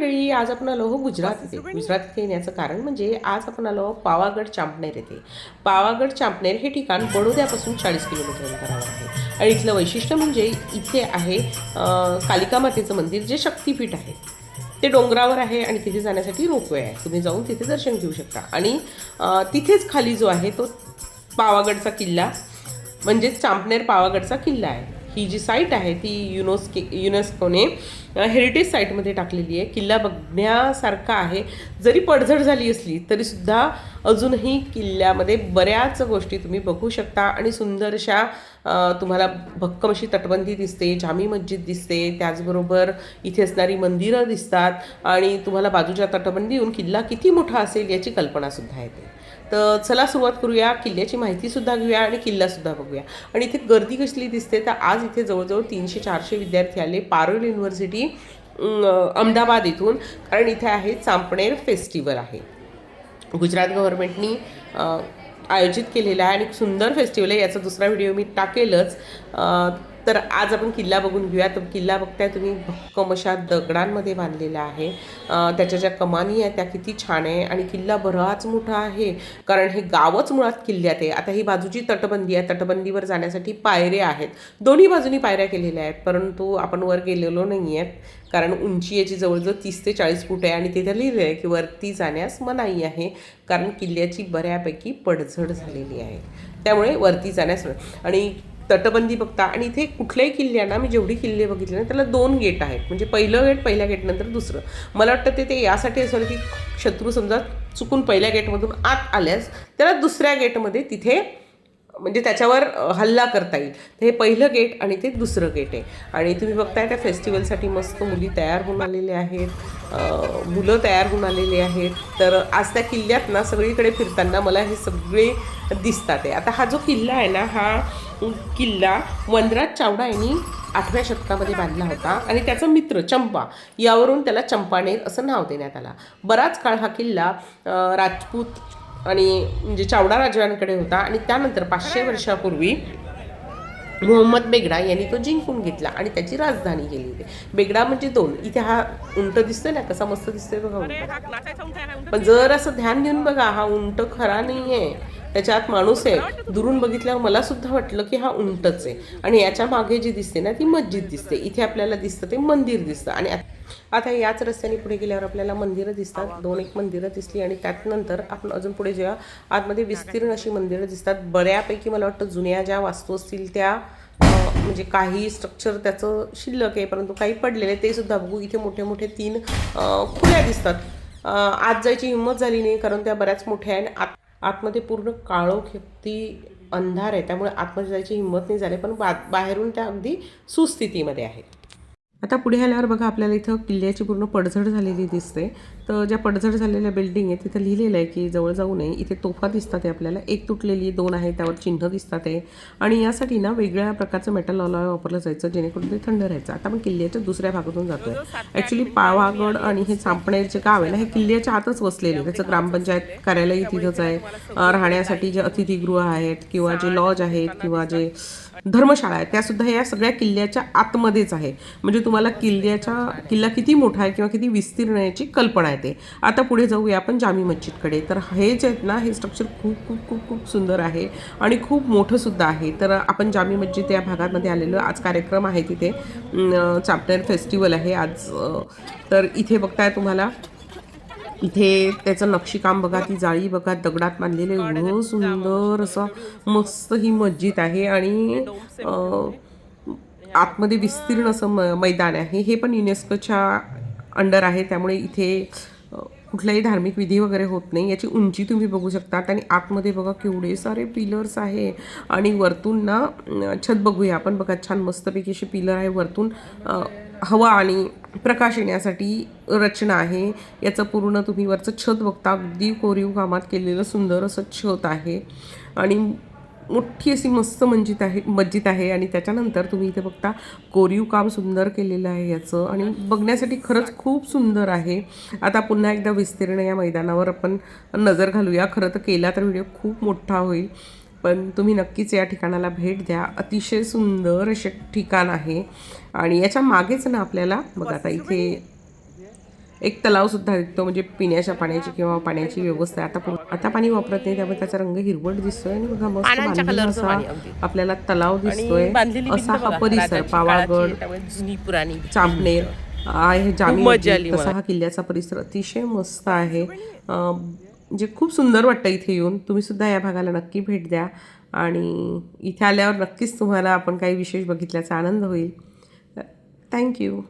मंडळी आज आपण आलो आहो गुजरात इथे गुजरात इथे येण्याचं कारण म्हणजे आज आपण आलो पावागड चांपनेर येथे. पावागड चांपनेर हे ठिकाण बडोद्यापासून चाळीस किलोमीटर अंतरावर आहे. आणि इथलं वैशिष्ट्य म्हणजे इथे आहे कालिका मातेचं मंदिर जे शक्तिपीठ आहे. ते डोंगरावर आहे आणि तिथे जाण्यासाठी रोपवे आहे. तुम्ही जाऊन तिथे दर्शन घेऊ शकता. आणि तिथेच खाली जो आहे तो पावागडचा किल्ला म्हणजेच चांपनेर पावागडचा किल्ला आहे. ही जी साईट आहे ती युनोस्के युनेस्कोने हेरिटेज साईटमध्ये टाकलेली आहे. किल्ला बघण्यासारखा आहे. जरी पडझड झाली असली तरीसुद्धा अजूनही किल्ल्यामध्ये बऱ्याच गोष्टी तुम्ही बघू शकता आणि सुंदरशा तुम्हाला भक्कम अशी तटबंदी दिसते जामी मस्जिद दिसते त्याचबरोबर इथे असणारी मंदिरं दिसतात आणि तुम्हाला बाजूच्या तटबंदीहून किल्ला किती मोठा असेल याची कल्पनासुद्धा येते. तर चला सुरुवात करूया किल्ल्याची माहितीसुद्धा घेऊया आणि किल्लासुद्धा बघूया. आणि इथे गर्दी कसली दिसते तर आज इथे जवळजवळ तीनशे चारशे विद्यार्थी आले. पारोल युनिव्हर्सिटी अहमदाबाद इथून. कारण इथे आहे चांपणेर फेस्टिवल आहे. गुजरात गव्हर्नमेंटनी आयोजित केलेला आहे आणि एक सुंदर फेस्टिवल आहे. याचा दुसरा व्हिडिओ मी टाकेलच. तर आज आपण किल्ला बघून घेऊया. तर किल्ला बघताय तुम्ही भक्कम अशा दगडांमध्ये बांधलेला आहे. त्याच्या ज्या कमानी आहेत त्या किती छान आहे. आणि किल्ला बराच मोठा आहे कारण हे गावच मुळात किल्ल्यात आहे. आता ही बाजूची तटबंदी आहे. तटबंदीवर जाण्यासाठी पायऱ्या आहेत. दोन्ही बाजूनी पायऱ्या केलेल्या आहेत परंतु आपण वर गेलेलो नाही आहेत कारण उंची याची जवळजवळ तीस ते चाळीस फूट आहे. आणि तिथे लिहिलं आहे की वरती जाण्यास मनाई आहे कारण किल्ल्याची बऱ्यापैकी पडझड झालेली आहे. त्यामुळे वरती जाण्यास आणि तटबंदी बघता आणि इथे कुठल्याही किल्ल्यांना मी जेवढी किल्ले बघितले ना त्याला दोन गेट आहेत. म्हणजे पहिलं गेट पहिल्या गेटनंतर दुसरं. मला वाटतं ते ते यासाठी असं की शत्रू समजा चुकून पहिल्या गेटमधून आत आल्यास त्याला दुसऱ्या गेटमध्ये तिथे म्हणजे त्याच्यावर हल्ला करता येईल. तर हे पहिलं गेट आणि ते दुसरं गेट आहे. आणि तुम्ही बघताय त्या फेस्टिवलसाठी मस्त मुली तयार होऊन आलेल्या आहेत. मुलं तयार होऊन आलेली आहेत. तर आज त्या किल्ल्यात ना सगळीकडे फिरताना मला हे सगळे दिसतात आहे. आता हा जो किल्ला आहे ना हा किल्ला वनराज चावडा यांनी आठव्या शतकामध्ये बांधला होता. आणि त्याचा मित्र चंपा यावरून त्याला चंपानेर असं नाव देण्यात आला. बराच काळ हा किल्ला राजपूत आणि म्हणजे चावडा राजांकडे होता. आणि त्यानंतर पाचशे वर्षापूर्वी मोहम्मद बेगडा यांनी तो जिंकून घेतला आणि त्याची राजधानी केली होती. बेगडा म्हणजे दोन. इथे हा उंट दिसतोय ना कसा मस्त दिसतोय बघा. उंट पण जर असं ध्यान देऊन बघा हा उंट खरा नाही आहे त्याच्यात माणूस आहे. दुरून बघितल्यावर मला सुद्धा वाटलं की हा उंटच आहे. आणि याच्या मागे जी दिसते ना ती मस्जिद दिसते. इथे आपल्याला दिसतं ते मंदिर दिसतं. आणि आता याच रस्त्याने पुढे गेल्यावर आपल्याला मंदिरं दिसतात. दोन एक मंदिरं दिसली आणि त्यानंतर आपण अजून पुढे जेव्हा आतमध्ये विस्तीर्ण अशी मंदिरं दिसतात. बऱ्यापैकी मला वाटतं जुन्या ज्या वास्तू असतील त्या म्हणजे काही स्ट्रक्चर त्याचं शिल्लक आहे. परंतु काही पडलेले ते सुद्धा बघू. इथे मोठे मोठे तीन खुल्या दिसतात. आत जायची हिंमत झाली नाही कारण त्या बऱ्याच मोठ्या आहे आणि आत आतमध्ये पूर्ण काळोख अगदी अंधार आहे. त्यामुळे आतमध्ये जायची हिंमत नाही झाली पण बा बाहेरून त्या अगदी सुस्थितीमध्ये आहेत आता पुढे आल्यावर बघा आपल्याला इथं किल्ल्याची पूर्ण पडझड झालेली दिसते. तर ज्या पडझड झालेल्या बिल्डिंग आहे तिथं लिहिलेलं आहे की जवळ जाऊ नये. इथे तोफा दिसतात आहे आपल्याला. एक तुटलेली दोन आहे त्यावर चिन्ह दिसतात आहे. आणि यासाठी ना वेगळ्या प्रकारचं मेटल ऑलॉय वापरलं जायचं जेणेकरून ते थंड राहायचं. आता आपण किल्ल्याच्या दुसऱ्या भागातून जातोय. ॲक्च्युली पावागड आणि हे सांपण्याचे गाव आहे ना हे किल्ल्याच्या आतच वसलेले आहे. त्याचं ग्रामपंचायत कार्यालय तिथंच आहे. राहण्यासाठी जे अतिथीगृह आहेत किंवा जे लॉज आहेत किंवा जे धर्मशाळा आहेत त्यासुद्धा या सगळ्या किल्ल्याच्या आतमध्येच आहे. म्हणजे तुम्हाला किल्ल्याच्या किल्ला किती मोठा आहे किंवा किती विस्तीर्ण आहे याची कल्पना येते. आता पुढे जाऊया आपण जामी मस्जिदकडे. तर हे जे आहेत ना हे स्ट्रक्चर खूप खूप खूप खूप सुंदर आहे आणि खूप मोठं सुद्धा आहे. तर आपण जामी मस्जिद या भागामध्ये आलेलो आज कार्यक्रम आहे तिथे. चापटेर चापनेर फेस्टिवल आहे आज. तर इथे बघताय तुम्हाला. इथे त्याचं नक्षीकाम बघा ती जाळी बघा दगडात बांधलेले एवढं सुंदर असं मस्त ही मस्जिद आहे आणि आतमध्ये विस्तीर्ण असं म मैदान आहे. हे पण युनेस्कोच्या अंडर आहे. त्यामुळे इथे कुठलाही धार्मिक विधी वगैरे होत नाही. याची उंची तुम्ही बघू शकतात. आणि आतमध्ये बघा केवढे सारे पिलर्स आहे. आणि वरतून ना छत बघूया आपण. बघा छान मस्तपैकी असे पिलर आहे वरतून. हवा आणि प्रकाश येण्यासाठी रचना आहे. याचं पूर्ण तुम्ही वरचं छत बघता. अगदी कोरीव कामात केलेलं सुंदर असं छत आहे. आणि मोठी अशी मस्त मस्जिद आहे मस्जिद आहे आणि त्याच्यानंतर तुम्ही इथे बघता कोरीव काम सुंदर केलेलं आहे याचं आणि बघण्यासाठी खरंच खूप सुंदर आहे. आता पुन्हा एकदा विस्तीर्ण या मैदानावर आपण नजर घालूया. खरं तर केला तर व्हिडिओ खूप मोठा होईल पण तुम्ही नक्कीच या ठिकाणाला भेट द्या. अतिशय सुंदर असे ठिकाण आहे आणि याच्या मागेच ना आपल्याला बघा आता इथे एक तलावसुद्धा दिसतो म्हणजे पिण्याच्या पाण्याची किंवा पाण्याची व्यवस्था. आता आता पाणी वापरत नाही त्यामुळे त्याचा रंग हिरवट दिसतोय आणि बघा मस्त. आपल्याला तलाव दिसतोय असा हा परिसर पावागड चांपनेर आहे जामी तसा. हा किल्ल्याचा परिसर अतिशय मस्त आहे म्हणजे खूप सुंदर वाटतं इथे येऊन तुम्ही सुद्धा या भागाला नक्की भेट द्या आणि इथे आल्यावर नक्कीच तुम्हाला आपण काही विशेष बघितल्याचा आनंद होईल थँक्यू